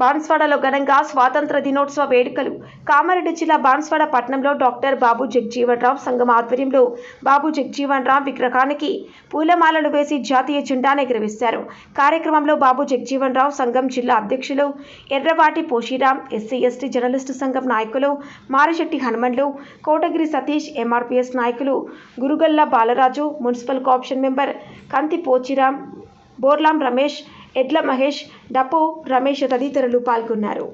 బాన్స్వాడలో ఘనంగా స్వాతంత్ర దినోత్సవ వేడుకలు. కామారెడ్డి జిల్లా బాన్స్వాడ పట్టణంలో డాక్టర్ బాబు జగ్జీవన్ రామ్ సంఘం ఆధ్వర్యంలో బాబు జగ్జీవన్ రామ్ విగ్రహానికి పూలమాలలు వేసి జాతీయ జెండాను ఎగురవేశారు. కార్యక్రమంలో బాబు జగ్జీవన్ రావు సంఘం జిల్లా అధ్యక్షులు Erravati Poshiram SC ST journalist సంఘం నాయకులు మారిశెట్టి హనుమన్లు కోటగిరి సతీష్ ఎంఆర్పిఎస్ నాయకులు Gurugalla Balaraju municipal corporation member Kanthi Pochiram Borlam Ramesh Edla Mahesh డప్పు రమేష్ తదితరులు పాల్గొన్నారు.